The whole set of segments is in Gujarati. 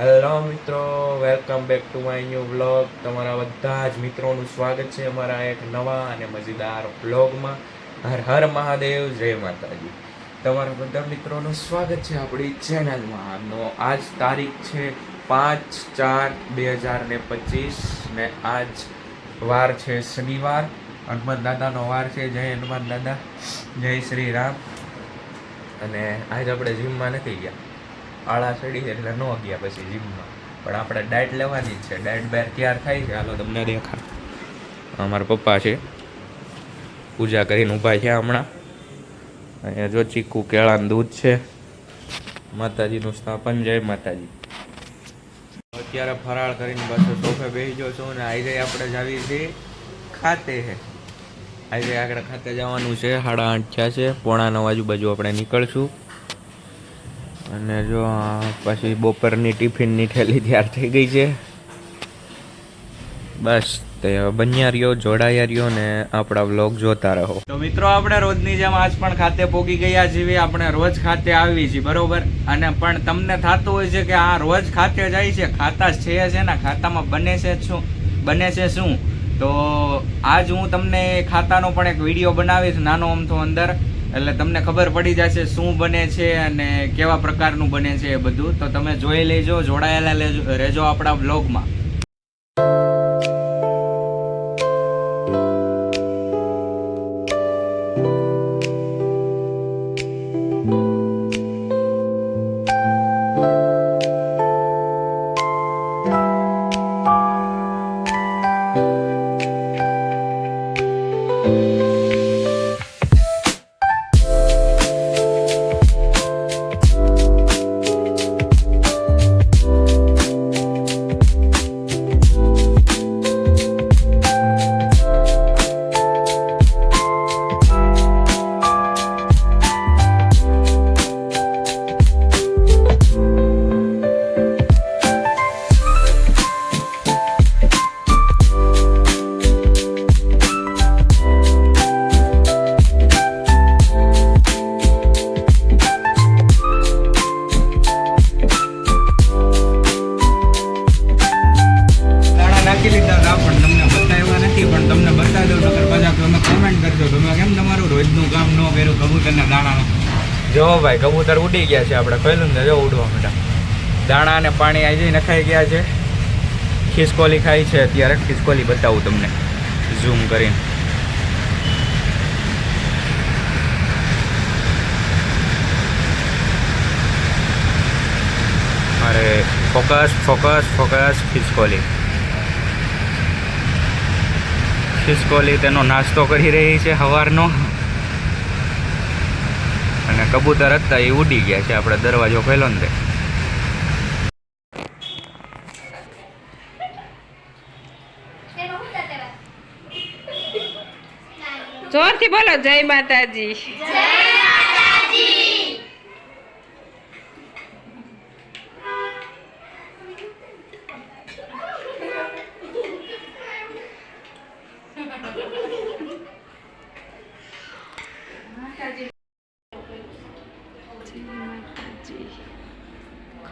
હેલો મિત્રો welcome back to my new vlog તમારા બધા જ મિત્રોનું સ્વાગત છે અમારા એક નવા અને મજેદાર વ્લોગમાં હર હર મહાદેવ, જય માતાજી. તમારા બધા મિત્રોનું સ્વાગત છે આપણી ચેનલમાં નો, આજ તારીખ છે પાંચ ચાર બે હજાર ને પચીસ ને આજ વાર છે શનિવાર. હનુમાન દાદાનો વાર છે. જય હનુમાન દાદા. જય શ્રી રામ. અને આજ આપણે જીમમાં નથી ગયા. આળા ચડી છે એટલે ન ગયા પછી જીમમાં. પણ આપણે ડાયટ લેવાની જ છે. ડાયટ બેર તૈયાર થાય છે. હાલો તમને દેખા અમારા પપ્પા છે. પૂજા કરીને ઊભા છે હમણાં. અહીંયા જો ચીકુ કેળાનું દૂધ છે. માતાજીનું સ્થાપન જય માતાજી. અત્યારે ફરાળ કરીને પાછો સોફે બેસી ગયો છું અને આજે આપણે જાવી છીએ ખાતે. છે આજે આગળ ખાતે જવાનું છે. સાડા આઠ થયા છે. પોણા નવ આજુબાજુ આપણે નીકળશું. અને જો પછી બપોરની ટિફિનની થેલી તૈયાર થઈ ગઈ છે. બસ, તે બન્યા રહ્યો, જોડાયા રહ્યો ને આપણા વ્લોગ જોતા રહો. તો મિત્રો, આપણે રોજની જેમ આજ પણ ખાતે પોગી ગયા છીએ. આપણે રોજ ખાતે આવી છીએ, બરોબર? અને પણ તમને થતું હોય છે કે આ રોજ ખાતે જાય છે ખાતા છે છે ને? ખાતામાં બને છે શું? બને છે શું? તો આજ હું તમને ખાતાનો પણ એક વીડિયો બનાવીશ, નાનો અમથો અંદર. એટલે તમને ખબર પડી જશે શું બને છે અને કેવા પ્રકારનું બને છે એ બધું. તો તમે જોઈ લેજો, જોડાયેલા લેજો, રહેજો આપણા બ્લોગમાં કામ ન કર્યું કબૂતરના દાણાનું. જો ભાઈ, કબૂતર ઉડી ગયા છે આપણે. પહેલું ને જો ઉડવા માટે દાણા અને પાણી આવી નખાઈ ગયા છે. ખિસકોલી ખાઈ છે અત્યારે. ખિસકોલી બતાવું તમને. ઝૂમ કરીને. અરે ફોકસ ફોકસ ફોકસ ખિસકોલી. ખિસકોલી તેનો નાસ્તો કરી રહી છે સવારનો અને કબૂતર હતા એ ઉડી ગયા છે. આપણે દરવાજો ખોલ્યો ને તે. જોરથી બોલો જય માતાજી.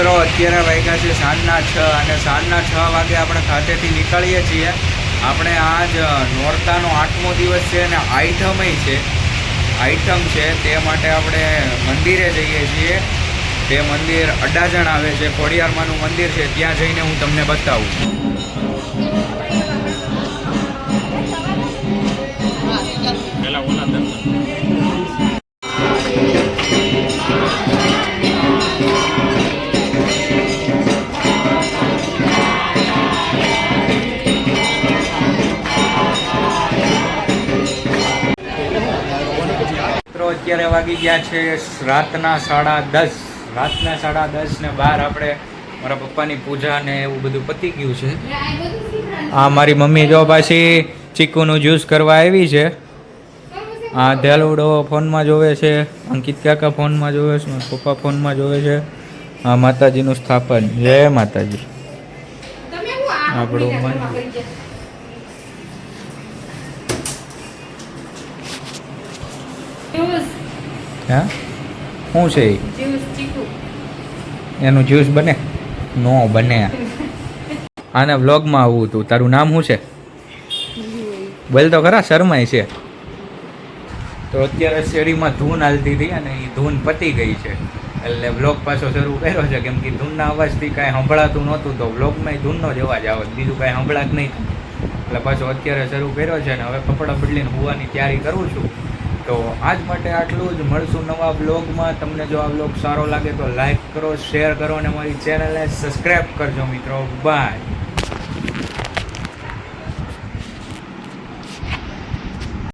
મિત્રો, અત્યારે વાગ્યા છે સાંજના છ અને સાંજના છ વાગે આપણે ખાતેથી નીકળીએ છીએ. આપણે આજ નોરતાનો આઠમો દિવસ છે અને આઈટમય છે. આઈટમ છે તે માટે આપણે મંદિરે જઈએ છીએ. તે મંદિર અડાજણ આવે છે. ખોડિયારમાંનું મંદિર છે. ત્યાં જઈને હું તમને બતાવું. મિત્રો અત્યારે વાગી ગયા છે રાતના સાડા દસ. રાતના સાડા દસ ને બાર આપણે મારા પપ્પાની પૂજા ને એવું બધું પતી ગયું છે. આ મારી મમ્મી જો પાછી ચીકુનું જ્યુસ કરવા આવી છે. આ ધેલુડો ફોનમાં જોવે છે અંકિત કાકા ફોનમાં જોવે છે પપ્પા ફોનમાં જોવે છે. આ માતાજીનું સ્થાપન. જય માતાજી. આપણું મન. ઘરમાં કરી દે. જ્યુસ હા? શું છે એનું જ્યુસ બને? નો બને. આના વ્લોગમાં આવું હતું. તારું નામ શું છે? બોલ તો ખરા શર્માય છે. તો અત્યારે શેરીમાં ધૂન હાલતી હતી અને એ ધૂન પતી ગઈ છે. એટલે વ્લોગ પાછો શરૂ કર્યો છે. કેમ કે ધૂનના અવાજથી કાંઈ સંભળાતું નહોતું. તો વ્લોગમાં ધૂનનો જ અવાજ આવે. બીજું કાંઈ સંભળાત નહીં. એટલે પાછો અત્યારે શરૂ કર્યો છે ને હવે કપડાં બદલીને હોવાની તૈયારી કરું છું. તો આજ માટે આટલું જ. મળશું નવા બ્લોગમાં તમને જો આ બ્લોગ સારો લાગે તો લાઈક કરો, શેર કરો અને મારી ચેનલને સબસ્ક્રાઈબ કરજો મિત્રો. બાય.